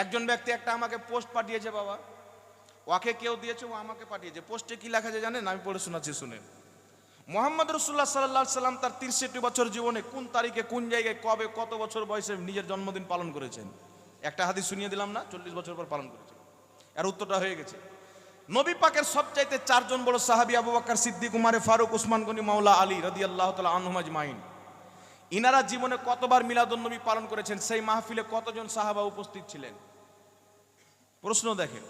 একজন ব্যক্তি একটা আমাকে পোস্ট পাঠিয়েছে বাবা। ওকে কেউ দিয়েছে, ও আমাকে পাঠিয়েছে। পোস্টে কি লেখা আছে জানেন? আমি পড়ে শোনাচ্ছি শুনে মোহাম্মদ রসুল্লাহ সাল্লাহ সাল্লাম তার তিরষট্টি বছর জীবনে কোন তারিখে, কোন জায়গায়, কবে, কত বছর বয়সে নিজের জন্মদিন পালন করেছেন? একটা হাদিস শুনিয়ে দিলাম না, চল্লিশ বছর পর পালন করেছেন। এর উত্তরটা হয়ে গেছে। নবী পাকের সবচাইতে চারজন বড় সাহাবি আবু বাক্কার সিদ্দিক ফারুক, উসমান গনি, মাওলা আলী রাদি আল্লাহ তালা আনহুমাজ মাইন ইনারা জীবনে কতবার মিলাদুন নবী পালন করেছেন, সেই মাহফিলে কতজন সাহাবা উপস্থিত ছিলেন? প্রশ্ন দেখেন।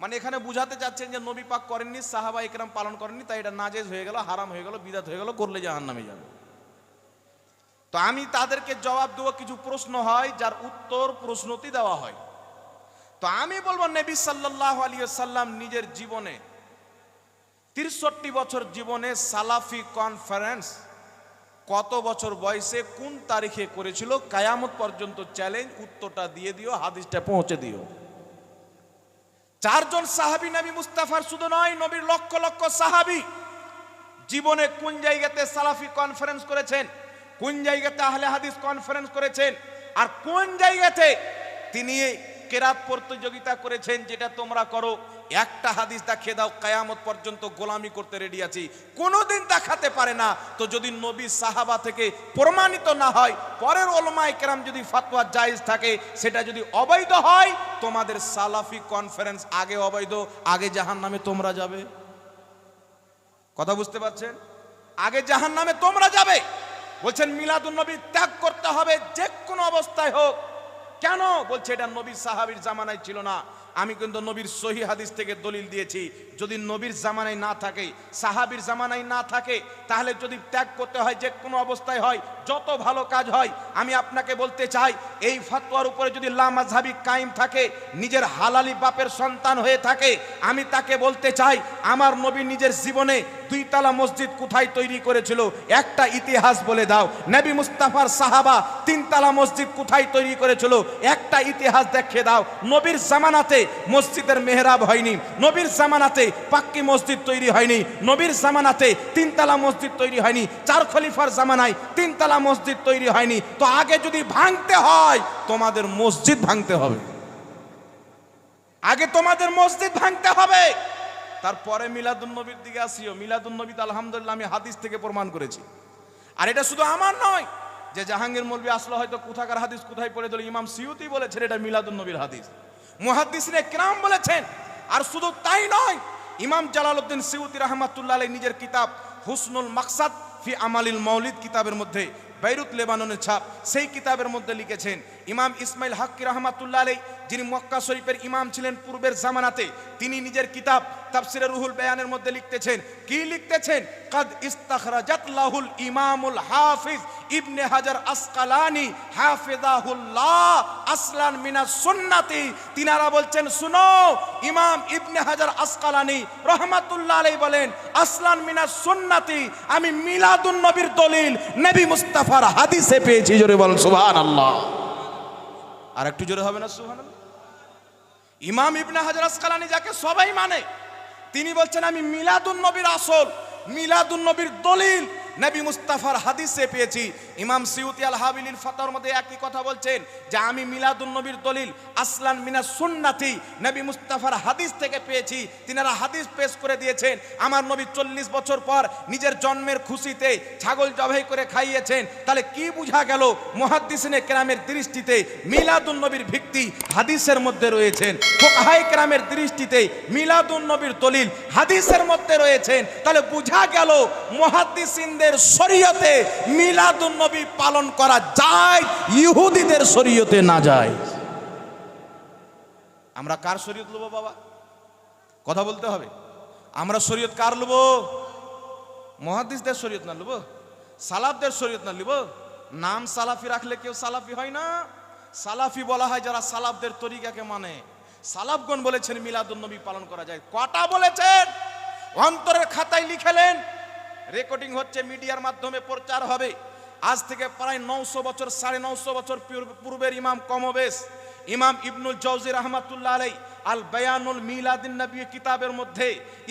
মানে এখানে বুঝাতে চাচ্ছেন যে নবী পাক করেননি, সাহাবা একরাম পালন করেননি, তাই এটা নাজেজ হয়ে গেল, হারাম হয়ে গেল, বিদাত হয়ে গেল, করলে জাহান নামে যাবে। তো আমি তাদেরকে জবাব দেবো, কিছু প্রশ্ন হয়, যার উত্তর প্রশ্নতেই দেওয়া হয়। তো আমি বলব, নবী সাল্লাহ আলী সাল্লাম নিজের জীবনে তিরষট্টি বছর জীবনে সালাফি কনফারেন্স কত বছর বয়সে কোন তারিখে করেছিল? কায়ামত পর্যন্ত চ্যালেঞ্জ উত্তরটা দিয়ে দিও, হাদিসটা পৌঁছে দিও। চারজন সাহাবি নবী মুস্তাফার শুধু নয়, নবীর লক্ষ লক্ষ সাহাবি জীবনে কোন জায়গাতে সালাফি কনফারেন্স করেছেন? কোন জায়গাতে আহলে হাদিস কনফারেন্স করেছেন? আর কোন জায়গাতে তিনি কেরাত প্রতিযোগিতা করেছেন, যেটা তোমরা করো, একটা হাদিস দেখিয়ে দাও, কায়ামত পর্যন্ত গোলামি করতে রেডি আছি। কোনোদিন দেখাতে পারে না। তো যদি নবী সাহাবা থেকে প্রমাণিত না হয়, পরের ওলমায় কেরাম যদি ফাতোয়া জায়েজ থাকে, সেটা যদি অবৈধ হয়, তোমাদের সালাফি কনফারেন্স আগে অবৈধ, আগে জাহান নামে তোমরা যাবে। কথা বুঝতে পারছেন? আগে জাহান নামে তোমরা যাবে। বলছেন, মিলাদুন নবী ত্যাগ করতে হবে যে কোনো অবস্থায় হোক। কেন? বলছে, এটা নবীর সাহাবীর জামানায় ছিল না। আমি কিন্তু নবীর সহি হাদিস থেকে দলিল দিয়েছি। যদি নবীর জামানায় না থাকে, সাহাবীর জামানায় না থাকে, তাহলে যদি ত্যাগ করতে হয়, যে কোনো অবস্থায় হয়, যত ভালো কাজ হয়, আমি আপনাকে বলতে চাই, এই ফতোয়ার উপরে যদি লামাঝাবি কায়েম থাকে, নিজের হালালি বাপের সন্তান হয়ে থাকে, আমি তাকে বলতে চাই, আমার নবী নিজের জীবনে দুই তালা মসজিদ কোথায় তৈরি করেছিল? একটা ইতিহাস বলে দাও। নবী মুস্তাফার সাহাবা তিন তালা মসজিদ কোথায় তৈরি করেছিল? একটা ইতিহাস দেখে দাও। নবীর জামানাতে মসজিদের মেহরাব হয়নি। নবীর জামানাতে পাক্কি মসজিদ তৈরি হয়নি। নবীর জামানাতে তিনতলা মসজিদ তৈরি হয়নি। চার খলিফার জামানায় তিনতলা মসজিদ তৈরি হয়নি। তো আগে যদি ভাঙতে হয়, তোমাদের মসজিদ ভাঙতে হবে। আগে তোমাদের মসজিদ ভাঙতে হবে। তারপরে মিলাদুন নবীর দিকে আসিও। মিলাদুন নবী আলহামদুলিল্লাহ আমি হাদিস থেকে প্রমাণ করেছি। আর এটা শুধু আমার নয়, যে জাহাঙ্গীর মৌলবী আসলো হয়তো কোথাকার হাদিস কোথায় পড়ে দিল, ইমাম সিউতি বলেছেন এটা মিলাদুন নবীর হাদিস। মুহাদ্দিসিনে কিরাম বলেছেন, আর শুধু তাই নয়, ইমাম জালালউদ্দিন সিউতি রহমাতুল্লাহ আলাই নিজের কিতাব হুসনুল মাকসাদ ফি আমালিল মৌলিদ কিতাবের মধ্যে বেরুত লেবাননের ছাপ, সেই কিতাবের মধ্যে লিখেছেন ইমাম ইসমাইল হাক্কি রহমাতুল্লাহ আলাই যিনি মক্কা শরীফের ইমাম ছিলেন পূর্বের জামানাতে, তিনি নিজের কিতাব তাফসিরে রুহুল বেয়ানের মধ্যে লিখতেছেন। কি লিখতেছেন? কাদ ইস্তাখরাজাত লাহুল ইমামুল হাফিজ ইবনে হাজার আসকালানি হাফিজাহুল্লাহ আসলান মিনাস সুন্নাতি। তিনারা বলছেন, শুনো, ইমাম ইবনে হাজার আসকালানি রহমাতুল্লাহ আলাই বলেন, আসলান মিনাস সুন্নাতি, আমি মিলাদুন নবীর দলিল, নবী মুস্তাফার হাদিসে পেয়েছি। জোরে বল সুবহানাল্লাহ। আর একটু জোরে হবে না সুহান ইমাম ইবনে হাজার আসকালানি যাকে সবাই মানে তিনি বলছেন, আমি মিলাদুন নবীর আসল, মিলাদুন নবীর দলিল নবী মুস্তাফার হাদিসে পেয়েছি। ইমাম সিউতি আল হাবিলির ফতর মধ্যে একই কথা বলছেন যে, আমি মিলাদুন নবীর দলিল, আসলান মিনা সুন্নাতি। নবী মুস্তাফার হাদিস থেকে পেয়েছি। তিনারা হাদিস পেশ করে দিয়েছেন, আমার নবী চল্লিশ বছর পর নিজের জন্মের খুশিতে ছাগল জবাই করে খাইয়েছেন। তাহলে কি বুঝা গেল মহাদ্দিসিনে কেরামের দৃষ্টিতে মিলাদুন নবীর ভিত্তি হাদিসের মধ্যে রয়েছেন? ফোকাহাই কেরামের দৃষ্টিতে মিলাদুন নবীর দলিল হাদিসের মধ্যে রয়েছেন। তাহলে বুঝা গেল মহাদ্দিসিনদের শরীয়তে মিলাদুন নবী পালন করা যায়, ইহুদিদের শরীয়তে না যায়। আমরা কার শরীয়ত লব বাবা? কথা বলতে হবে। আমরা শরীয়ত কার লব? মহাদিসদের শরীয়ত না লব? সালাফদের শরীয়ত না লিব? নাম সালাফি রাখলে কেউ সালাফি হয় না। সালাফি বলা হয় যারা সালাফদের তরিকাকে মানে। সালাফগণ বলেছেন মিলাদুন নবী পালন করা যায়। কটা বলেছেন? অন্তরের খাতায় লিখেলেন রেকর্ডিং হচ্ছে মিডিয়ার মাধ্যমে প্রচার হবে। আজ থেকে প্রায় নশো বছর, সাড়ে নশো বছর পূর্বের ইমাম কমবেশ। ইমাম ইবনুল জৌজি রহমাতুল্লাহ আলাই আল বায়ানুল মিলাদিন নবী কিতাবের মধ্যে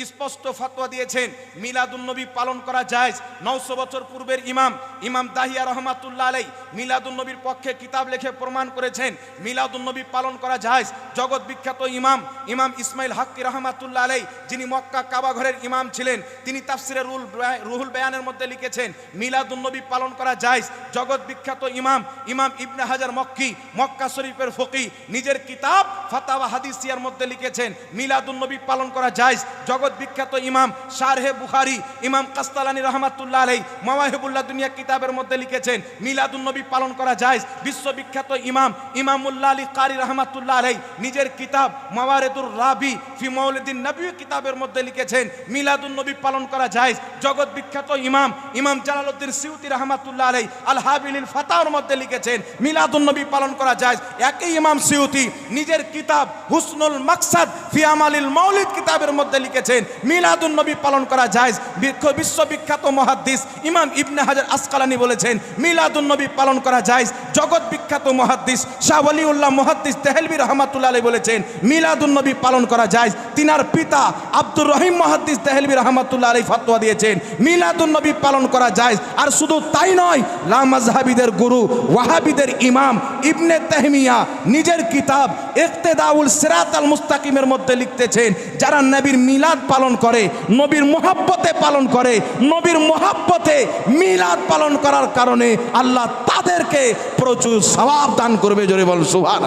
স্পষ্ট ফতোয়া দিয়েছেন, মিলাদুন নবী পালন করা যায় নশো বছর পূর্বের ইমাম ইমাম দাহিয়া রহমাতুল্লাহ আলাই মিলাদুন নবীর পক্ষে কিতাব লিখে প্রমাণ করেছেন, মিলাদুন নবী পালন করা যায় জগৎ বিখ্যাত ইমাম ইমাম ইসমাইল হাক্কি রহমাতুল্লাহ আলাই যিনি মক্কা কাবা ঘরের ইমাম ছিলেন, তিনি তাফসিরে রুল রুহুল বেয়ানের মধ্যে লিখেছেন, মিলাদুন নবী পালন করা যায় জগৎ বিখ্যাত ইমাম ইমাম ইবনে হাজার মক্কি, মক্কা শরীফের ফকি নিজের কিতাব, ফাতাওয়া হাদিসিয়ার মধ্যে লিখেছেন, মিলাদুন নবী পালন করা যায় জগৎ বিখ্যাত ইমাম শারহে বুখারি, ইমাম কাস্তালানি রহমাতুল্লাহ আলাই মাওয়াহিবুল্লাহ দুনিয়া কিতাবের মধ্যে লিখেছেন, মিলাদুন নবী পালন করা যায় বিশ্ববিখ্যাত ইমাম, ইমামুল্লাহ আলী কারি রহমাতুল্লাহ আলাই নিজের কিতাব মাওয়ারেদুর রাবি ফি মৌলিদিন নবী কিতাবের মধ্যে লিখেছেন, মিলাদুন নবী পালন করা যায় জগৎ বিখ্যাত ইমাম ইমাম জালালউদ্দিন সিউতি রহমাতুল্লাহ আলাই আল হাবিলিল ফাতাওয়ার মধ্যে লিখেছেন, মিলাদুন নবী পালন করা যায় একই ইমাম সিউতি নিজের কিতাব হুসনুল মাকসাদ ফি আমালিল মৌলিদ কিতাবের মধ্যে লিখেছেন, মিলাদুন নবী পালন করা যায় বিখ্য- বিশ্ববিখ্যাত মহাদ্দিস ইমাম ইবনে হাজার আসকালানি বলেছেন, মিলাদুন নবী পালন করা যায় জগৎ বিখ্যাত মহাদ্দিস শাহ ওয়ালিউল্লাহ মহাদ্দিস তেহলবি আলাই বলেছেন, মিলাদুন নবী পালন করা যায় তিনার পিতা আব্দুর রহিম মহাদ্দিস তেহলবি রহমাতুল্লাহ আলাই ফতোয়া দিয়েছেন মিলাদুল নবী পালন করা যায় আর শুধু তাই নয় লামাজহাবিদের গুরু, ওয়াহাবিদের ইমাম ইবনে তেহমিয়া নিজের কিতাব ইকতেদাউল সিরাত আল মুস্তাকিমের মধ্যে লিখতেছেন, যারা নবীর মিলাদ পালন করে, নবীর মোহাব্বতে পালন করে, নবীর মোহাব্বতে মিলাদ পালন করার কারণে আল্লাহ তাদেরকে প্রচুর সওয়াব দান করবে, জোরে বল সুভান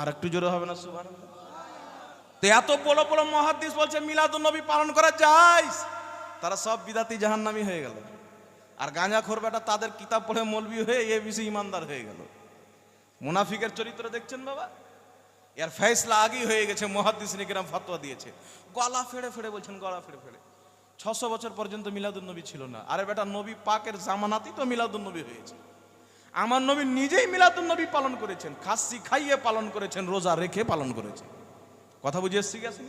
আর একটু জোরে হবে না সুভান তো এত বড় বড় মহাদিস বলছে, মিলাদুন নবী পালন করা যায় তারা সব বিদাতি জাহান্নামী হয়ে গেল। আর গাঁজা বেটা তাদের কিতাব পড়ে মলবি হয়ে, এ বিষয়ে ইমানদার হয়ে গেল। মুনাফিকের চরিত্র দেখছেন বাবা? এর ফেসলা আগেই হয়ে গেছে মহাদিস নিকিরাম ফতোয়া দিয়েছে গলা ফেড়ে ফেড়ে বলছেন গলা ফেড়ে ফেড়ে ছশো বছর পর্যন্ত মিলাদুন নবী ছিল না আরে বেটা নবী পাকের জামানাতেই তো মিলাদুন নবী হয়েছে আমার নবী নিজেই মিলাদুন নবী পালন করেছেন। খাসি খাইয়ে পালন করেছেন, রোজা রেখে পালন করেছেন। কথা বুঝে এসছি গেছেন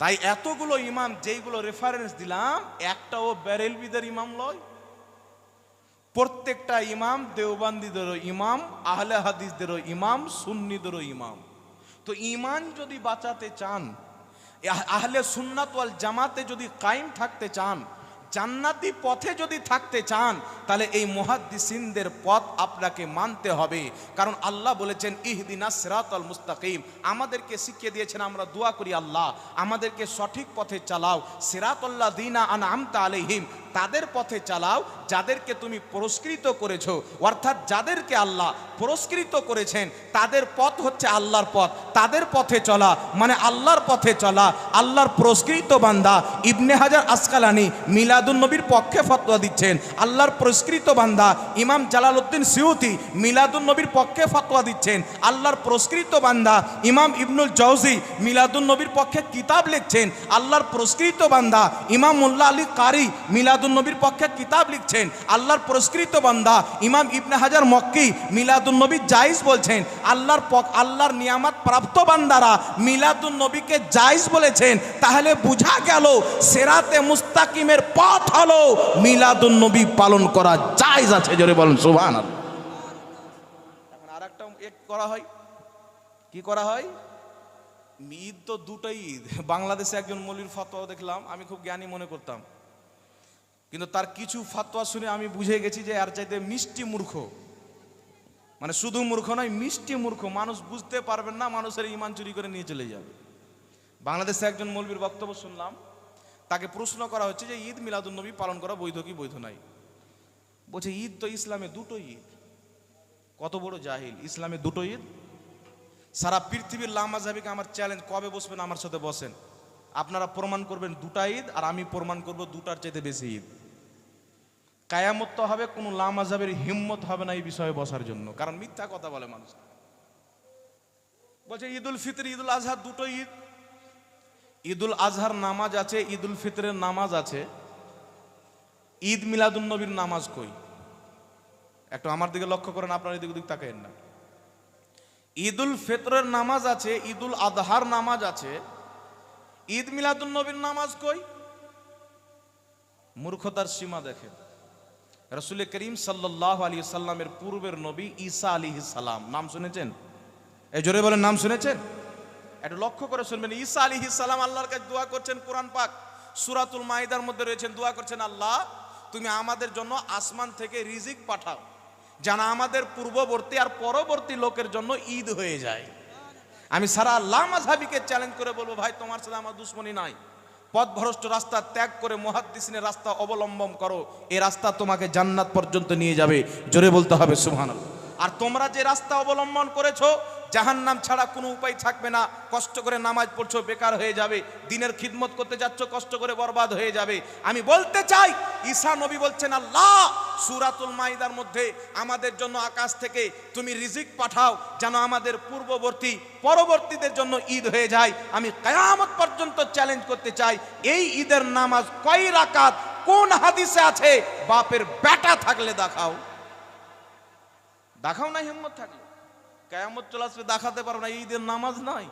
তাই এতগুলো ইমাম যেইগুলো রেফারেন্স দিলাম, একটাও ব্যারেলবিদের ইমাম লয়। প্রত্যেকটা ইমাম দেওবান্দিদেরও ইমাম, আহলে হাদিসদেরও ইমাম, সুন্নিদেরও ইমাম। তো ইমান যদি বাঁচাতে চান, আহ- আহলে সুন্নাত ওয়াল জামাতে যদি কায়েম থাকতে চান, জান্নাতি পথে যদি থাকতে চান, তাহলে এই মুহাদ্দিসিনদের পথ আপনাকে মানতে হবে। কারণ আল্লাহ বলেছেন, ইহদিনা সিরাতাল মুস্তাকিম। আমাদেরকে শিখিয়ে দিয়েছেন, আমরা দোয়া করি আল্লাহ, আমাদেরকে সঠিক পথে চালাও। সিরাতাল্লাহ দিনা আন আমতা আলাইহিম তাদের পথে চালাও, যাদেরকে তুমি পুরস্কৃত করেছ। অর্থাৎ যাদেরকে আল্লাহ পুরস্কৃত করেছেন, তাদের পথ হচ্ছে আল্লাহর পথ। তাদের পথে চলা মানে আল্লাহর পথে চলা। আল্লাহর পুরস্কৃত বান্দা ইবনে হাজার আসকালানি মিলাদুন নবীর পক্ষে ফতোয়া দিচ্ছেন। আল্লাহর পুরস্কৃত বান্দা ইমাম জালালউদ্দিন সিউতি মিলাদুন নবীর পক্ষে ফতোয়া দিচ্ছেন। আল্লাহর পুরস্কৃত বান্দা ইমাম ইবনুল জৌজি মিলাদুন নবীর পক্ষে কিতাব লিখছেন। আল্লাহর পুরস্কৃত বান্দা ইমাম মোল্লা আলী কারি মিলাদুন নবীর পক্ষে কিতাব লিখছেন, আল্লাহর পুরস্কৃত বান্দা ইমাম ইবনে হাজার মক্কি মিলাদুন নবী জাইজ বলছেন, আল্লাহর পক, আল্লাহর নিয়ামত প্রাপ্ত বান্দারা মিলাদুন নবীকে জাইজ বলেছেন, তাহলে বোঝা গেল সেরাতে মুস্তাকিমের পথ হলো মিলাদুন নবী পালন করা জাইজ আছে, জোরে বলুন সুবহান করা হয়। কি করা হয়? ঈদ তো দুটোই ঈদ। বাংলাদেশে একজন মলির ফতোয়া দেখলাম, আমি খুব জ্ঞানী মনে করতাম। কিন্তু তার কিছু ফাতোয়া শুনে আমি বুঝে গেছি যে আর চাইতে মিষ্টি মূর্খ। মানে শুধু মূর্খ নয়, মিষ্টি মূর্খ। মানুষ বুঝতে পারবেন না, মানুষের ইমান চুরি করে নিয়ে চলে যাবে। বাংলাদেশে একজন মৌলবীর বক্তব্য শুনলাম। তাকে প্রশ্ন করা হচ্ছে যে, ঈদ মিলাদুল নবী পালন করা বৈধ কি বৈধ নাই? বলছে, ঈদ তো ইসলামে দুটো ঈদ। কত বড় জাহিল, ইসলামে দুটো ঈদ? সারা পৃথিবীর লামাজাবিকে আমার চ্যালেঞ্জ কবে বসবেন, আমার সাথে বসেন। আপনারা প্রমাণ করবেন দুটা ঈদ, আর আমি প্রমাণ করব দুটার চাইতে বেশি ঈদ। কায়ামত তো হবে, কোনো লামাজাবের হিম্মত হবে না এই বিষয়ে বসার জন্য। কারণ মিথ্যা কথা বলে মানুষ। বলছে, ঈদুল ফিতর, ঈদুল আজহার দুটো ঈদ। ঈদুল আজহার নামাজ আছে, ঈদুল ফিতরের নামাজ আছে। ঈদ মিলাদুন নবীর নামাজ কই? একটু আমার দিকে লক্ষ্য করেন, আপনার এদিক ওদিক তাকাইন না। ঈদুল ফিতরের নামাজ আছে, ঈদুল আজহার নামাজ আছে। ঈদ মিলাদুন নবীর নামাজ কই? মূর্খতার সীমা দেখেন। রসুল করিম সাল্লাহ আলী সাল্লামের পূর্বের নবী ঈসা আলী সালাম। নাম শুনেছেন? এই জোরে বলেন, নাম শুনেছেন? একটু লক্ষ্য করে শুনবেন, ঈসা আলী সালাম আল্লাহর কাছে দোয়া করছেন কোরআন পাক। সুরাতুল মাইদার মধ্যে রয়েছেন, দোয়া করছেন, আল্লাহ, তুমি আমাদের জন্য আসমান থেকে রিজিক পাঠাও, যেন আমাদের পূর্ববর্তী আর পরবর্তী লোকের জন্য ঈদ হয়ে যায়। আমি সারা আল্লাহ মাঝাবিকে চ্যালেঞ্জ করে বলব, ভাই, তোমার সাথে আমার দুশ্মনী নাই। পথভ্রষ্ট রাস্তা ত্যাগ করে মহাদ্দিসিনের রাস্তা অবলম্বন করো, এ রাস্তা তোমাকে জান্নাত পর্যন্ত নিয়ে যাবে। জোরে বলতে হবে, সুবহানাল্লাহ। আর তোমরা যে রাস্তা অবলম্বন করেছ জাহান্নাম ছাড়া কোনো উপায় থাকবে না। কষ্ট করে নামাজ পড়ছো, বেকার হয়ে যাবে। দিনের খিদমত করতে যাচ্ছ, কষ্ট করে বরবাদ হয়ে যাবে। আমি বলতে চাই, ঈসা নবী বলছেন, আল্লাহ, সুরাতুল মাইদার মধ্যে আমাদের জন্য আকাশ থেকে তুমি রিজিক পাঠাও, যেন আমাদের পূর্ববর্তী পরবর্তীদের জন্য ঈদ হয়ে যায়। আমি কায়ামত পর্যন্ত চ্যালেঞ্জ করতে চাই, এই ঈদের নামাজ কয় রাকাত, কোন হাদিসে আছে, বাপের বেটা থাকলে দেখাও। দেখাও না হিম্মত থাকলে। কেয়ামত চলে আসবে, দেখাতে পারো না, ঈদের নামাজ নাই।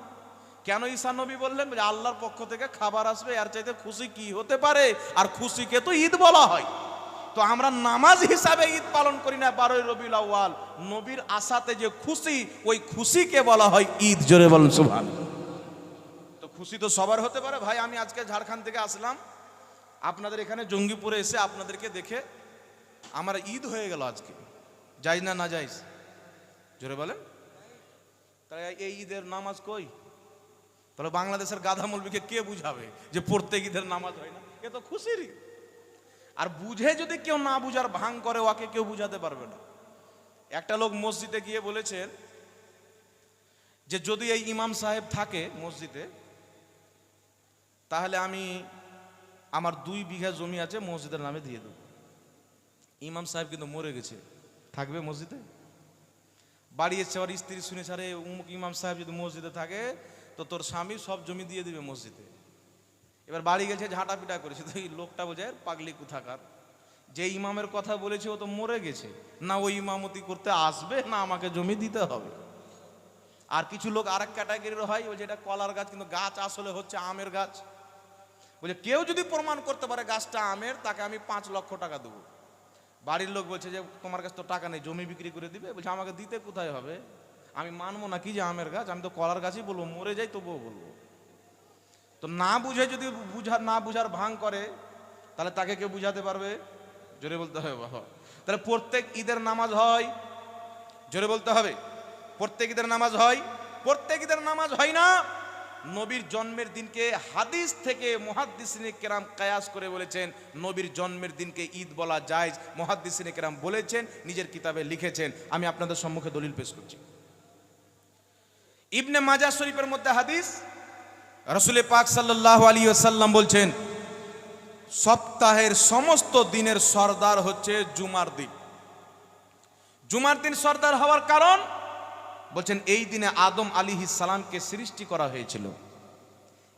কেন ঈসা নবী বললেন? আল্লাহর পক্ষ থেকে খাবার আসবে আর চাইতে খুশি কি হতে পারে? আর খুশিকে তো ঈদ বলা হয়। তো আমরা নামাজ হিসাবে ঈদ পালন করি না, বারোই রবিউল আউয়াল। নবীর আশাতে যে খুশি, ওই খুশিকে বলা হয় ঈদ, জোরে বলেন সুবহান তো খুশি তো সবার হতে পারে। ভাই, আমি আজকে ঝাড়খণ্ড থেকে আসলাম। আপনাদের এখানে জঙ্গিপুরে এসে আপনাদেরকে দেখে আমার ঈদ হয়ে গেল আজকে। যাই না না যাইস? জোরে বলেন। তাহলে এই ঈদের নামাজ কই? তাহলে বাংলাদেশের গাধা মৌলবীকে কে বুঝাবে যে প্রত্যেক ঈদের নামাজ হয় না? এ তো খুশিরই। আর বুঝে যদি কেউ না বুঝার ভাঙ করে ওকে কেউ বুঝাতে পারবে না। একটা লোক মসজিদে গিয়ে বলেছেন যে, যদি এই ইমাম সাহেব থাকে মসজিদে, তাহলে আমি আমার দুই বিঘা জমি আছে মসজিদের নামে দিয়ে দেবো। ইমাম সাহেব কিন্তু মরে গেছে। থাকবে মসজিদে? বাড়ি এসছে আর স্ত্রী শুনেছে, আরে, উমুক ইমাম সাহেব যদি মসজিদে থাকে, তো তোর স্বামী সব জমি দিয়ে দিবে মসজিদে। এবার বাড়ি গেছে ঝাঁটা পিটা করেছে, তো এই লোকটা বোঝায় পাগলি কোথাকার? যে ইমামের কথা বলেছে, ও তো মরে গেছে। না ওই ইমামতি করতে আসবে, না আমাকে জমি দিতে হবে। আর কিছু লোক আর এক ক্যাটাগরির হয় ওই যেটা কলার গাছ, কিন্তু গাছ আসলে হচ্ছে আমের গাছ। বলে কেউ যদি প্রমাণ করতে পারে গাছটা আমের, তাকে আমি পাঁচ লক্ষ টাকা দেবো। বাড়ির লোক বলছে যে, তোমার কাছে তো টাকা নেই, জমি বিক্রি করে দিবে। বলছে, আমাকে দিতে কোথায় হবে? আমি মানবো না, কি যে আমের গাছ? আমি তো কলার গাছই বলব, মরে যাই তবুও বলব। তো না বুঝে যদি বুঝা, না বুঝার ভাঙ করে, তাহলে তাকে কেউ বুঝাতে পারবে? জোরে বলতে হবে তাহলে প্রত্যেক ঈদের নামাজ হয়, জোরে বলতে হবে, প্রত্যেক ঈদের নামাজ হয়, প্রত্যেক ঈদের নামাজ হয় না। নবীর জন্মের দিনকে হাদিস থেকে মহাদ্দিসিনে কেরাম কায়াস করে বলেছেন, নবীর জন্মের দিনকে ঈদ বলা যায় মহাদ্দিসিনে কেরাম বলেছেন, নিজের কিতাবে লিখেছেন। আমি আপনাদের সম্মুখে দলিল পেশ করছি। ইবনে মাজা শরীফের মধ্যে হাদিস রসুলে পাক সাল্লাহ আলী সাল্লাম বলছেন, সপ্তাহের সমস্ত দিনের সর্দার হচ্ছে জুমার দিন। জুমার দিন সর্দার হওয়ার কারণ বলছেন, এই দিনে আদম আলী সালামকে সৃষ্টি করা হয়েছিল।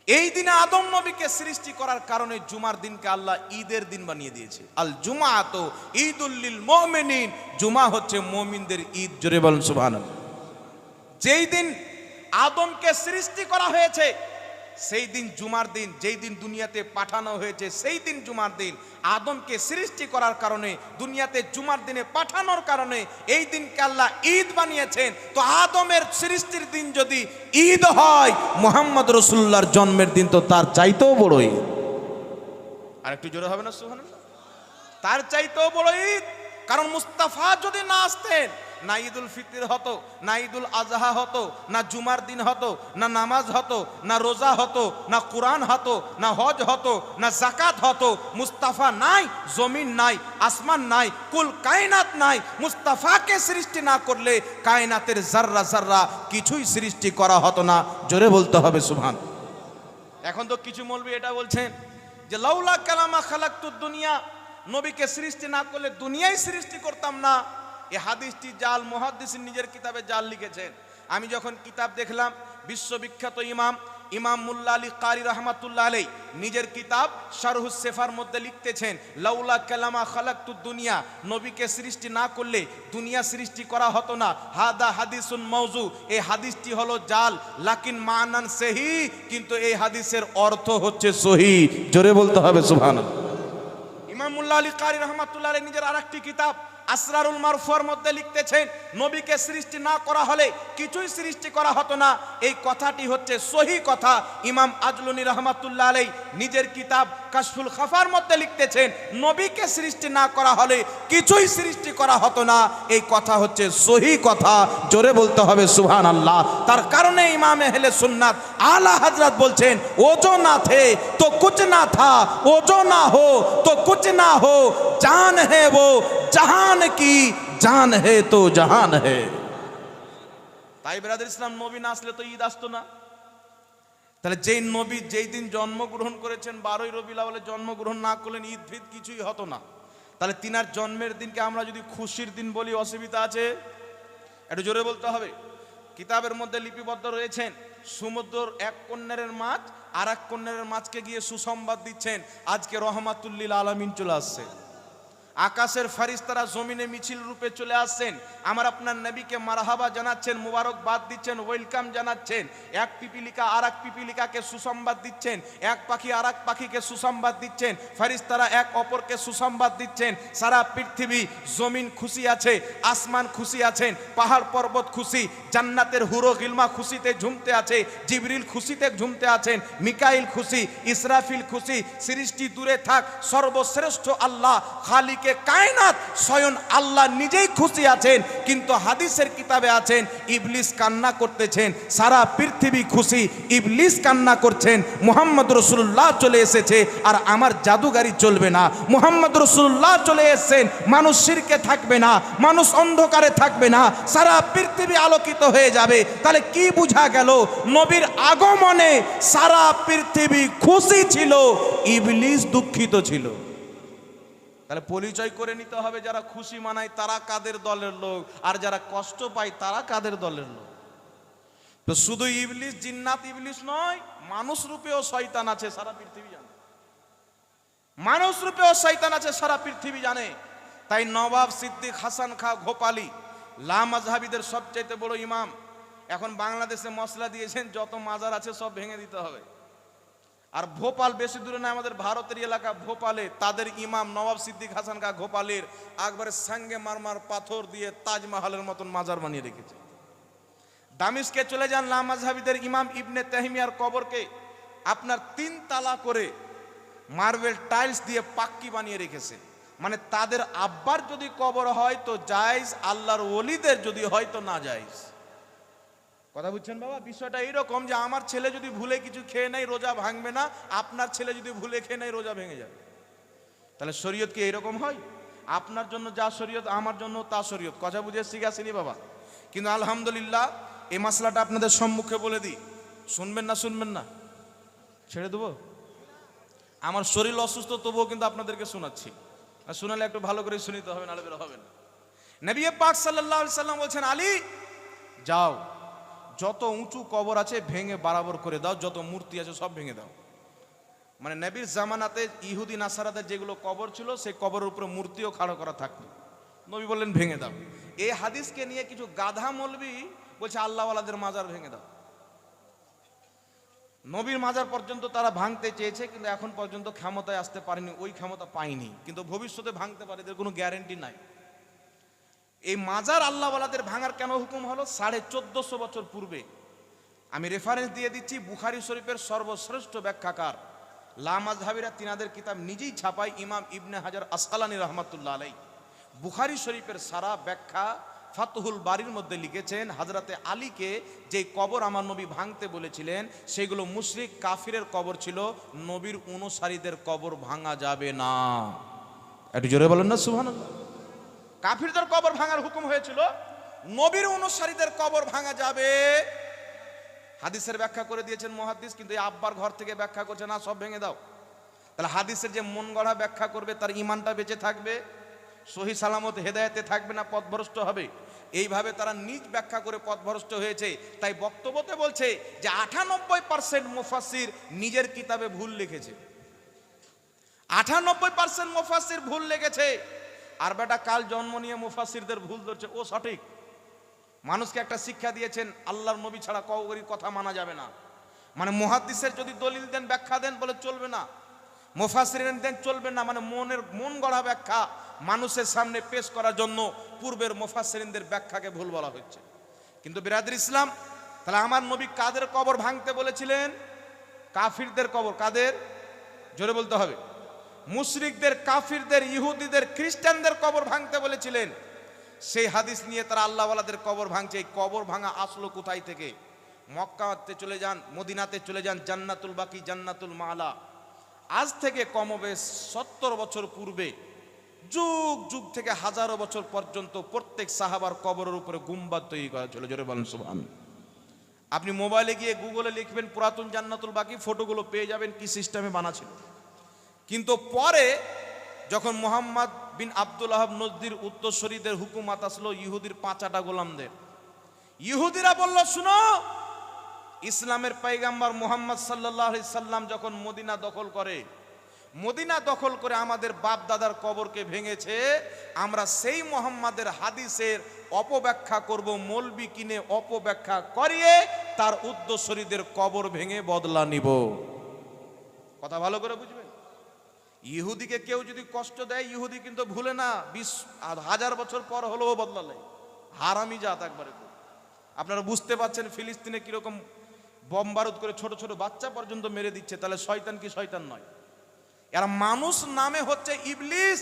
এই দিনে আদম নবীকে সৃষ্টি করার কারণে জুমার দিনকে আল্লাহ ঈদের দিন বানিয়ে দিয়েছে। আল জুমা তো ঈদ উল্লিল মোমেনিন। জুমা হচ্ছে মোমিনদের ঈদ, জোরে বলেন সুবাহ যেই দিন আদমকে সৃষ্টি করা হয়েছে সেই দিন জুমার দিন, যেই দিন দুনিয়াতে পাঠানো হয়েছে, সেই দিন জুমার দিন। আদমকে সৃষ্টি করার কারণে, দুনিয়াতে জুমার দিনে পাঠানোর কারণে, এই দিনকে আল্লাহ ঈদ বানিয়েছেন। তো আদমের সৃষ্টির দিন যদি ঈদ হয়, মোহাম্মদ রসুল্লাহর জন্মের দিন তো তার চাইতেও বড় ঈদ। আর একটু জোরে হবে না সুহান তার চাইতেও বড় ঈদ। কারণ মুস্তাফা যদি না আসতেন না ঈদুল ফিতির হতো, না ঈদুল আজহা হতো, না জুমার দিন হতো, না নামাজ হতো, না রোজা হতো, না কোরআন হতো, না হজ হতো, না জাকাত হতো, মুস্তাফা নাই, জমিন নাই, আসমান নাই, কুল কায়নাত নাই, মুস্তাফাকে সৃষ্টি না করলে কায়নাতের জাররা জাররা কিছুই সৃষ্টি করা হতো না। জোরে বলতে হবে সুভান এখন তো কিছু মলবি এটা বলছেন যে, লাউলা কালামা খালাক্তুদ দুনিয়া, নবীকে সৃষ্টি না করলে দুনিয়াই সৃষ্টি করতাম না। এই হাদিসটি জাল মহাদিস নিজের কিতাবে জাল লিখেছেন। আমি যখন কিতাব দেখলাম, বিশ্ববিখ্যাত ইমাম ইমাম মুল্লা আলী কারি রহমাতুল্লাহ আলাই নিজের কিতাব শারহুস সেফার মধ্যে লিখতেছেন, লাউলা কালামা খালাক্তু দুনিয়া, নবীকে সৃষ্টি না করলে দুনিয়া সৃষ্টি করা হতো না। হাদা হাদিসুন মৌজু এই হাদিসটি হলো জাল, লাকিন মানান সেহি, কিন্তু এই হাদিসের অর্থ হচ্ছে সহি। জোরে বলতে হবে ইমাম মুল্লা আলী কারি রহমাতুল্লাহ আলাই নিজের আরেকটি কিতাব আসরারুল মারফুয়ার মধ্যে লিখতেছেন, নবীকে সৃষ্টি না করা হলে কিছুই সৃষ্টি করা হতো না। এই কথাটি হচ্ছে সহি কথা। ইমাম আজলুনি রহমাতুল্লাহ আলাই নিজের কিতাব কাশফুল খাফার মধ্যে লিখতেছেন, নবীকে সৃষ্টি না করা হলে কিছুই সৃষ্টি করা হতো না। এই কথা হচ্ছে সহি কথা। জোরে বলতে হবে সুহান আল্লাহ তার কারণে ইমাম এহলে সুন্নাত আলা হজরত বলছেন, ওজো না থে, তো কুচ না থা, ওজো না হো, তো কুচ না হো, জান হে वो জাহান কি জান হে তো জাহান হে। তাই ব্রাদার ইসলাম, নবী না আসলে তো ঈদ আসতো না। তাহলে যেই নবী যেই দিন জন্মগ্রহণ করেছেন, বারোই রবি আউয়ালে জন্মগ্রহণ না করলেন, ঈদ ফিদ কিছুই হতো না। তাহলে তিনার জন্মের দিনকে আমরা যদি খুশির দিন বলি, অসুবিধা আছে? একটু জোরে বলতে হবে। কিতাবের মধ্যে লিপিবদ্ধ রয়েছেন সমুদ্র এক কন্যারের মাছ আর এক কন্যারের মাছকে গিয়ে সুসংবাদ দিচ্ছেন, আজকে রহমাতুল্লিল আলামিন চলে আসছে। আকাশের ফারিস্তারা জমিনে মিছিল রূপে চলে আসছেন। আমার আপনার নবীকে মারাহাবা জানাচ্ছেন, মুবারকবাদ দিচ্ছেন, ওয়েলকাম জানাচ্ছেন। এক পিপিলিকা আর এক পিপিলিকাকে সুসংবাদ দিচ্ছেন, এক পাখি আর এক পাখিকে সুসংবাদ দিচ্ছেন ফারিস্তারা এক অপরকে সুসংবাদ দিচ্ছেন। সারা পৃথিবী জমিন খুশি আছে, আসমান খুশি আছেন পাহাড় পর্বত খুশি, জান্নাতের হুরো গিলমা খুশিতে ঝুমতে আছে, জিবরিল খুশিতে ঝুমতে আছেন, মিকাইল খুশি, ইসরাফিল খুশি, সৃষ্টি দূরে থাক, সর্বশ্রেষ্ঠ আল্লাহ, খালিকে কায়নাত স্বয়ং আল্লাহ নিজেই খুশি আছেন, কিন্তু হাদিসের কিতাবে আছেন, ইবলিস কান্না করতেছেন, সারা পৃথিবী খুশি, ইবলিস কান্না করছেন, মোহাম্মদ রসুল্লাহ চলে এসেছে, আর আমার জাদুগারি চলবে না। মোহাম্মদ রসুল্লাহ চলে এসেছেন, মানুষ শিরকে থাকবে না, মানুষ অন্ধকারে থাকবে না, সারা পৃথিবী আলোকিত হয়ে যাবে। তাহলে কি বোঝা গেল? নবীর আগমনে সারা পৃথিবী খুশি ছিল, ইবলিস দুঃখিত ছিল। তাহলে পরিচয় করে নিতে হবে যারা খুশি মানায় তারা কাদের দলের লোক, আর যারা কষ্ট পায় তারা কাদের দলের লোক। তো শুধু ইবলিশ জিন্নাত ইবলিশ নয়, মানুষ রূপেও শয়তান আছে, সারা পৃথিবী জানে। মানুষ রূপেও শয়তান আছে, সারা পৃথিবী জানে। তাই নবাব সিদ্দিক, হাসান খা, ঘোপালি, লা মাজহাবিদের সবচাইতে বড় ইমাম। এখন বাংলাদেশে মশলা দিয়েছেন, যত মাজার আছে সব ভেঙে দিতে হবে। আর ভোপাল বেশি দূরে না আমাদের ভারতের এলাকা ভোপালে। তাদের ইমাম নবাব সিদ্দিক হাসান কা গোপালের আকবরের সঙ্গে মারমার পাথর দিয়ে তাজমহলের মতন মাজার বানিয়ে রেখেছে। দামিশকে চলে যান লামাজহাবিদের ইমাম ইবনে তেহমিয়ার কবরকে। আপনার তিন তালা করে মার্বেল টাইলস দিয়ে পাক্কি বানিয়ে রেখেছে। মানে তাদের আব্বার যদি কবর হয় তো জায়জ, আল্লাহর ওলিদের যদি হয় তো না জায়জ। কথা বুঝছেন বাবা? বিষয়টা এইরকম যে আমার ছেলে যদি ভুলে কিছু খেয়ে নেয়, রোজা ভাঙবে না, আপনার ছেলে যদি ভুলে খেয়ে নেয়, রোজা ভেঙে যাবে। তাহলে শরীয়ত কি এইরকম হয়? আপনার জন্য যা শরীয়ত, আমার জন্য তা শরীয়ত। কথা বুঝে শিখাসিনি বাবা? কিন্তু আলহামদুলিল্লাহ, এই মশলাটা আপনাদের সম্মুখে বলে দিই। শুনবেন না শুনবেন না। ছেড়ে দেবো? আমার শরীর অসুস্থ, তবুও কিন্তু আপনাদেরকে শোনাচ্ছি। আর শোনালে একটু ভালো করে শুনিতে হবে বের হবে না। নবী পাক আলাইহি সাল্লাম বলছেন, আলী, যাও। যত উঁচু কবর আছে ভেঙে বরাবর করে দাও, যত মূর্তি আছে সব ভেঙে দাও। মানে নবীর জামানাতে ইহুদি নাসারাদের যেগুলো কবর ছিল, সেই কবরের উপরে মূর্তিও খাড়ো করা থাকতো। নবী বললেন, ভেঙে দাও। এই হাদিসকে নিয়ে কিছু গাধা মলবি বলছে, আল্লাহওয়ালাদের মাজার ভেঙে দাও। নবীর মাজার পর্যন্ত তারা ভাঙতে চেয়েছে, কিন্তু এখন পর্যন্ত ক্ষমতায় আসতে পারেনি, ওই ক্ষমতা পায়নি। কিন্তু ভবিষ্যতে ভাঙতে পারে, এদের কোনো গ্যারেন্টি নাই। এই মাজার আল্লাহওয়ালাদের ভাঙার কেন হুকুম হলো? সাড়ে চোদ্দশো বছর পূর্বে। আমি রেফারেন্স দিয়ে দিচ্ছি, বুখারি শরীফের সর্বশ্রেষ্ঠ ব্যাখ্যাকার। লামাজহাবিরা তিনাদের কিতাব নিজেই ছাপায়, ইমাম ইবনে হাজার আসকালানি রহমতুল্লাহ আলাই বুখারি শরীফের সারা ব্যাখ্যা ফাতহুল বাড়ির মধ্যে লিখেছেন, হাজরাতে আলীকে যে কবর আমার নবী ভাঙতে বলেছিলেন সেগুলো মুশরিক কাফিরের কবর ছিল, নবীর অনুসারীদের কবর ভাঙা যাবে না। একটু জোরে বলেন না, সুবহানাল্লাহ। কাফিরদের কবর ভাঙার হুকুম হয়েছিল, নবীর অনুসারীদের কবর ভাঙা যাবে। হাদিসের ব্যাখ্যা করে দিয়েছেন মহাদিস কিন্তু আব্বার ঘর থেকে ব্যাখ্যা করছে, না, সব ভেঙে দাও। তাহলে হাদিসের যে মন গড়া ব্যাখ্যা করবে, তার ইমানটা বেঁচে থাকবে, সহি সালামত হেদায়েতে থাকবে না, পথভ্রষ্ট হবে। এইভাবে তারা নিজ ব্যাখ্যা করে পথভ্রষ্ট হয়েছে। তাই বক্তব্যতে বলছে যে আটানব্বই পার্সেন্ট মুফাসির নিজের কিতাবে ভুল লিখেছে। আটানব্বই পার্সেন্ট মুফাসির ভুল লিখেছে। আর বেটা কাল জন্ম নিয়ে মুফাসিরদের ভুল ধরছে, ও সঠিক। মানুষকে একটা শিক্ষা দিয়েছেন, আল্লাহর নবী ছাড়া কৌগরির কথা মানা যাবে না। মানে মুহাদ্দিসের যদি দলিল দেন, ব্যাখ্যা দেন বলে চলবে না। মুফাসিরের দেন, চলবে না। মানে মনের, মন গড়া ব্যাখ্যা মানুষের সামনে পেশ করার জন্য পূর্বের মোফাসরিনদের ব্যাখ্যাকে ভুল বলা হচ্ছে। কিন্তু বিরাদের ইসলাম, তাহলে আমার নবী কাদের কবর ভাঙতে বলেছিলেন? কাফিরদের কবর, কাদের? জোরে বলতে হবে। মুশরিকদের, কাফিরদের, ইহুদিদের, খ্রিস্টানদের কবর ভাঙতে বলেছিলেন। সেই হাদিস নিয়ে তারা আল্লাহওয়ালাদের কবর ভাঙছে। এই কবর ভাঙা আসলো কোথায় থেকে? মক্কাতে চলে যান, মদিনাতে চলে যান, জান্নাতুল বাকি, জান্নাতুল মালা। আজ থেকে কমবেশ সত্তর বছর পূর্বে, যুগ যুগ থেকে হাজারো বছর পর্যন্ত প্রত্যেক সাহাবার কবরের উপরে গুম্বাদ তৈরি করা ছিল। জোরে বলেন সুবহান আপনি মোবাইলে গিয়ে গুগলে লিখবেন, পুরাতন জান্নাতুল বাকি ফটোগুলো পেয়ে যাবেন, কি সিস্টেমে বানা ছিল। কিন্তু পরে যখন মোহাম্মদ বিন আব্দুল আহাব নজদির উত্তরসরীদের হুকুমাত আসলো ইহুদির পাঁচাটা গোলামদের। ইহুদিরা বলল, শুনো, ইসলামের পাইগাম্বার মোহাম্মদ সাল্লাহ সাল্লাম যখন মদিনা দখল করে, মদিনা দখল করে আমাদের বাপ দাদার কবরকে ভেঙেছে, আমরা সেই মোহাম্মদের হাদিসের অপব্যাখ্যা করব, মলবি কিনে অপব্যাখ্যা করিয়ে তার উদ্দশরীদের কবর ভেঙে বদলা নিব। কথা ভালো করে বুঝবেন ইহুদিকে কেউ যদি কষ্ট দেয়, ইহুদি কিন্তু ভুলে না, বিশ হাজার বছর পর হলেও বদলালে। হারামি জাত একবারে। আপনারা বুঝতে পারছেন ফিলিস্তিনে কীরকম বম বারুদ করে ছোট ছোট বাচ্চা পর্যন্ত মেরে দিচ্ছে, তাহলে শয়তান কি শয়তান নয়? এরা মানুষ নামে হচ্ছে ইবলিস,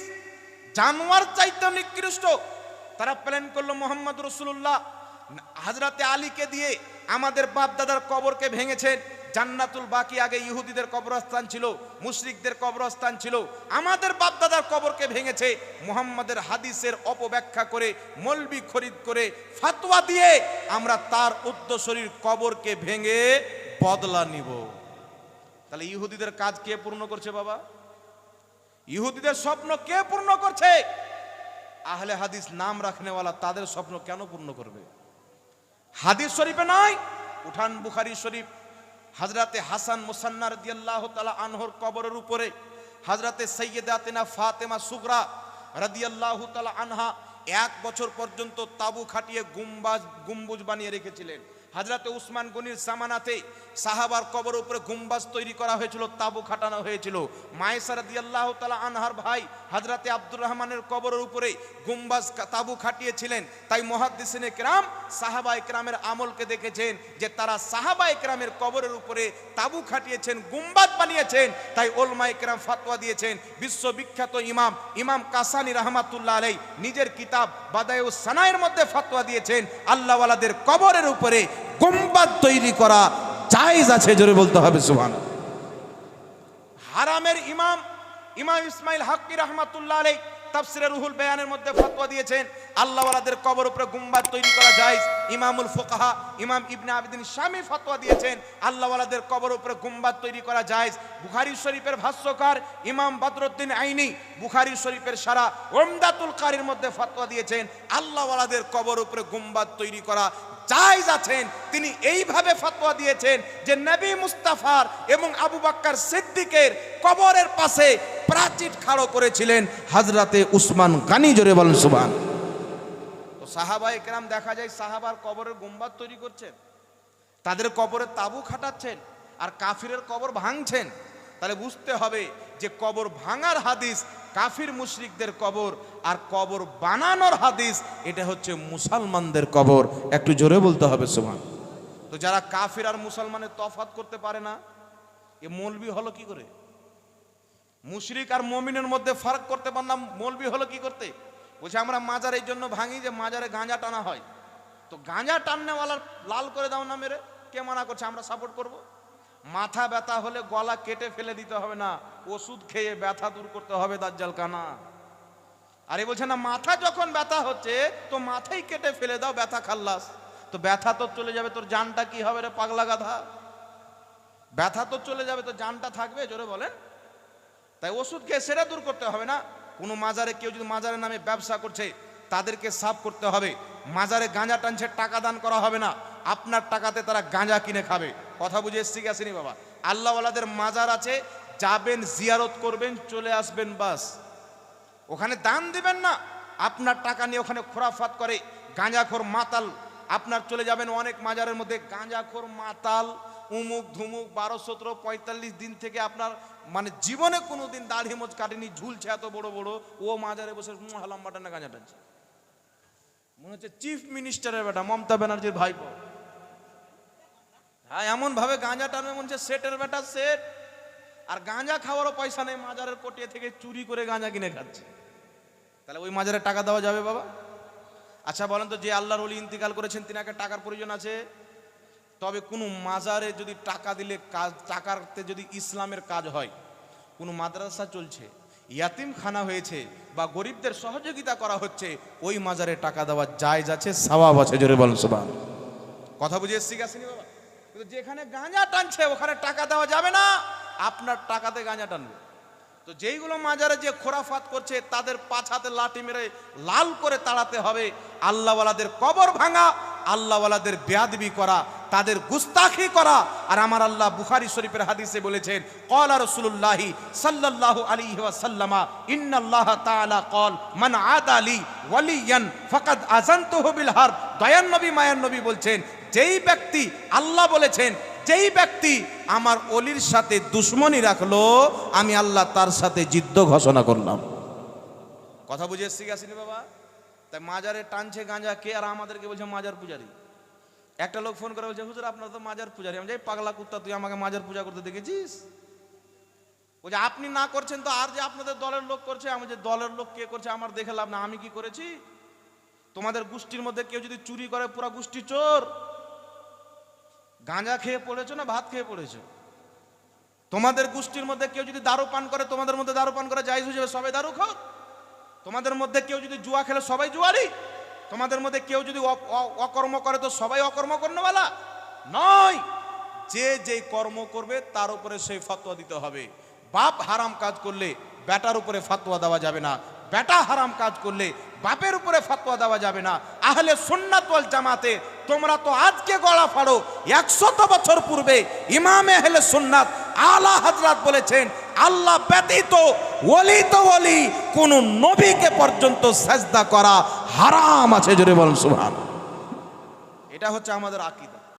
জানোয়ার চাইতে নিকৃষ্ট। তারা প্ল্যান করল মোহাম্মদ রসুল্লাহ হাজরাতে আলীকে দিয়ে আমাদের বাপ দাদার কবরকে ভেঙেছেন জান্নাতুল বাকি আগে ইহুদিদের কবরস্থান ছিল, মুশরিকদের কবরস্থান ছিল। আমাদের বাপ দাদার কবরকে ভেঙেছে, মুহাম্মাদের হাদিসের অপব্যাখ্যা করে, মলবি খরিদ করে, ফাতোয়া দিয়ে আমরা তার উদ্দশরীর কবরকে ভেঙে বদলা নিব। তাহলে ইহুদিদের কাজ কে পূর্ণ করছে বাবা? ইহুদিদের স্বপ্ন কে পূর্ণ করছে? আহলে হাদিস নাম রাখনেওয়ালা তাদের স্বপ্ন কেন পূর্ণ করবে? হাদিস শরীফে নয় উঠান বুখারি শরীফ হাজরাতে হাসান মুসান্নার দিয়াল্লাহ তালা আনহর কবরের উপরে হাজরাতে সৈয়দাতেনা ফাতেমা সুগরা রাদিয়াল্লাহু তালা আনহা এক বছর পর্যন্ত তাবু খাটিয়ে গুম্বাজ গুম্বুজ বানিয়ে রেখেছিলেন। হাজরাতে উসমান গনির সামানাতে সাহাবার কবর উপরে গুম্বাজ তৈরি করা হয়েছিল, তাবু খাটানো হয়েছিল। মায়েসারা দিয়াল্লাহ তালা আনহার ভাই হাজরাতে আব্দুর রহমানের কবরের উপরে গুম্বাজ তাবু খাটিয়েছিলেন। তাই মহাদ্দিসিনে কেরাম সাহাবা একরামের আমলকে দেখেছেন যে তারা সাহাবা একরামের কবরের উপরে তাবু খাটিয়েছেন গুম্বাদ বানিয়েছেন। তাই ওলমা একরাম ফাতোয়া দিয়েছেন, বিশ্ববিখ্যাত ইমাম ইমাম কাসানি রহমাতুল্লাহ আলাই নিজের কিতাব বাদায়ু সানায়ের মধ্যে ফাতোয়া দিয়েছেন, আল্লাহওয়ালাদের কবরের উপরে গুম্বাদ তৈরি করা জায়েজ আছে, জোরে বলতে হবে সুবহান হারামের ইমাম ইমাম ইসমাইল হাক্কি রহমাতুল্লাহ আলাই তাফসিরে রুহুল বেয়ানের মধ্যে ফতোয়া দিয়েছেন, আল্লাহওয়ালাদের কবর উপরে গুম্বাদ তৈরি করা যায় ইমামুল ফুকাহা, ইমাম ইবনে আবিদিন স্বামী ফতোয়া দিয়েছেন, আল্লাহওয়ালাদের কবর উপরে গুম্বাদ তৈরি করা যায় বুখারী শরীফের ভাষ্যকার ইমাম বদরুদ্দিন আইনি বুখারী শরীফের সারা ওমদাতুল কারির মধ্যে ফতোয়া দিয়েছেন, আল্লাহওয়ালাদের কবর উপরে গুম্বাদ তৈরি করা জায়েজ আছেন, তিনি এইভাবে ফতোয়া দিয়েছেন যে নবী মুস্তাফার এবং আবু বাক্কার সিদ্দিকের কবরের পাশে প্রাচীর খাড়ো করেছিলেন হাজরাতে উসমান গানি, জোরে বলেন সুবান তো সাহাবা একরাম দেখা যায় সাহাবার কবরের গুম্বাদ তৈরি করছেন, তাদের কবরে তাবু খাটাচ্ছেন আর কাফিরের কবর ভাঙছেন। তাহলে বুঝতে হবে যে কবর ভাঙার হাদিস, কাফির মুশরিকদের কবর আর কবর বানানোর হাদিস, এটা হচ্ছে মুসলমানদের কবর। একটু জোরে বলতে হবে সুমান তো যারা কাফির আর মুসলমানের তফাত করতে পারে না, এ মৌলবি হলো কি করে? মুশরিক আর মমিনের মধ্যে ফারাক করতে পারলাম মৌলবি হলো কি করতে? বলছে, আমরা মাজার এই জন্য ভাঙি যে মাজারে গাঁজা টানা হয়। তো গাঁজা টাননেওয়ালার লাল করে দাও না মেরে, কে মানা করছে, আমরা সাপোর্ট করব? মাথা ব্যথা হলে গলা কেটে ফেলে দিতে হবে না, ওষুধ খেয়ে ব্যথা দূর করতে হবে দাজ্জাল কানা আরে বলছে না, মাথা যখন ব্যথা হচ্ছে, তো মাথাই কেটে ফেলে দাও ব্যথা খাল্লাস। তো ব্যথা তো চলে যাবে, তোর জানটা কি হবে রে পাগলা গাধা? ব্যথা তো চলে যাবে তো জানটা থাকবে, জোরে বলেন। তাই ওষুধ খেয়ে সেটা দূর করতে হবে না। কোনো মাজারে কেউ যদি মাজারের নামে ব্যবসা করছে, তাদেরকে সাফ করতে হবে। মাজারে গাঁজা টানছে, টাকা দান করা হবে না। আপনার টাকাতে তারা গাঁজা কিনে খাবে। কথা বুঝে এসছি আসেনি বাবা? আল্লাহওয়ালাদের মাজার আছে, যাবেন, জিয়ারত করবেন, চলে আসবেন বাস। ওখানে দান দিবেন না। আপনার টাকা নিয়ে ওখানে খোরাফাত করে, গাঁজাখোর মাতাল। আপনার চলে যাবেন অনেক মাজারের মধ্যে, গাঁজাখোর মাতাল, উমুক, ধুমুক, বারো, সতেরো, পঁয়তাল্লিশ দিন থেকে আপনার মানে জীবনে কোনো দিন দাড়ি মোজ কাটেনি, ঝুলছে এত বড় বড়। ও মাজারে বসে হালাম বাটানা গাঁজা টানছে। মনে হচ্ছে চিফ মিনিস্টারের বেটা, মমতা ব্যানার্জির ভাইপো। হ্যাঁ এমন ভাবে গাঁজা টানবে মনে হচ্ছে সেটের বেটা সেট। আর গাঁজা খাওয়ারও পয়সা নেই, মাজারের পটিয়ে থেকে চুরি করে গাঁজা কিনে খাচ্ছে। তাহলে ওই মাজারে টাকা দেওয়া যাবে বাবা? আচ্ছা বলেন তো, যে আল্লাহর অলি ইন্তিকাল করেছেন তিনি তিনাকে টাকার প্রয়োজন আছে? তবে কোনো মাজারে যদি টাকা দিলে কাজ, টাকারতে যদি ইসলামের কাজ হয়, কোনো মাদ্রাসা চলছে ইয়াতিম খানা হয়েছে, বা গরিবদের সহযোগিতা করা হচ্ছে, ওই মাজারে টাকা দেওয়া জায়জ আছে, সাওয়াব আছে, জোরে বলেন সুবহান কথা বুঝে এসছি গেছেনি বাবা? কিন্তু যেখানে গাঁজা টানছে, ওখানে টাকা দেওয়া যাবে না। আপনার টাকাতে গাঁজা টানবে। তো যেইগুলো মাজারে যে খোরাফাত করছে, তাদের পাছাতে লাঠি মেরে লাল করে তাড়াতে হবে। আল্লাহওয়ালাদের কবর ভাঙা, আল্লাহওয়ালাদের বেয়াদবি করা, তাদের গুস্তাখি করা। আর আমার আল্লাহ বুখারি শরীফের হাদিসে বলেছেন কল আর রসুল্লাহি সাল্লাল্লাহু আলাইহি সাল্লামা ইন্নাল্লাহ তাআলা কল মান আদালি ওয়ালিয়ান, ফাকাদ আযানতুহু বিল হারব। দয়ান নবী মায়ান নবী বলছেন যেই ব্যক্তি আল্লাহ বলেছেন, যেই ব্যক্তি আমার অলির সাথে দুশ্মনী রাখল, আমি আল্লাহ তার সাথে যুদ্ধ ঘোষণা করলাম। কথা বুঝে এসছি গেছিনি বাবা? তাই মাজারে টানছে গাঁজা, কে আর আমাদেরকে বলছে মাজার পূজারি? একটা লোক ফোন করে বলছে, হুজুর, আপনার তো মাজার পূজারি। আমি যাই পাগলা কুত্তা, তুই আমাকে মাজার পূজা করতে দেখেছিস? বলছে আপনি না করছেন তো, আর যে আপনাদের দলের লোক করছে? আমি যে দলের লোক কে করছে? আমার দেখে লাভ না, আমি কি করেছি? তোমাদের গোষ্ঠীর মধ্যে কেউ যদি চুরি করে, পুরা গোষ্ঠী চোর। গাঁজা খেয়ে পড়েছো না ভাত খেয়ে পড়েছো? তোমাদের গোষ্ঠীর মধ্যে কেউ যদি দারু পান করে, তোমাদের মধ্যে দারু পান করে যাইজ হয়ে যাবে সবাই দারু খাও। তোমাদের মধ্যে কেউ যদি জুয়া খেলে, সবাই জুয়ারি। তোমাদের মধ্যে কেউ যদি অকর্ম করে, তো সবাই অকর্ম করনেওয়ালা নয়, যে যেই কর্ম করবে, তার উপরে সেই ফতোয়া দিতে হবে। বাপ হারাম কাজ করলে, ব্যাটার উপরে ফতোয়া দেওয়া যাবে না। বেটা হারাম কাজ করলে বাপের উপরে ফাতোয়া দেওয়া যাবে না। আহলে সুন্নাত ওয়াল জামাতে তোমরা তো আজকে গলা ফাড়ো। একশত বছর পূর্বে ইমামে আহলে সুন্নাত আলা হযরত বলেছেন, আল্লাহ ব্যতীত ওলি তো ওলি, কোন নবীকে পর্যন্ত সেজদা করা হারাম আছে। জোরে বলুন সুবহান এটা হচ্ছে আমাদের আকীদা।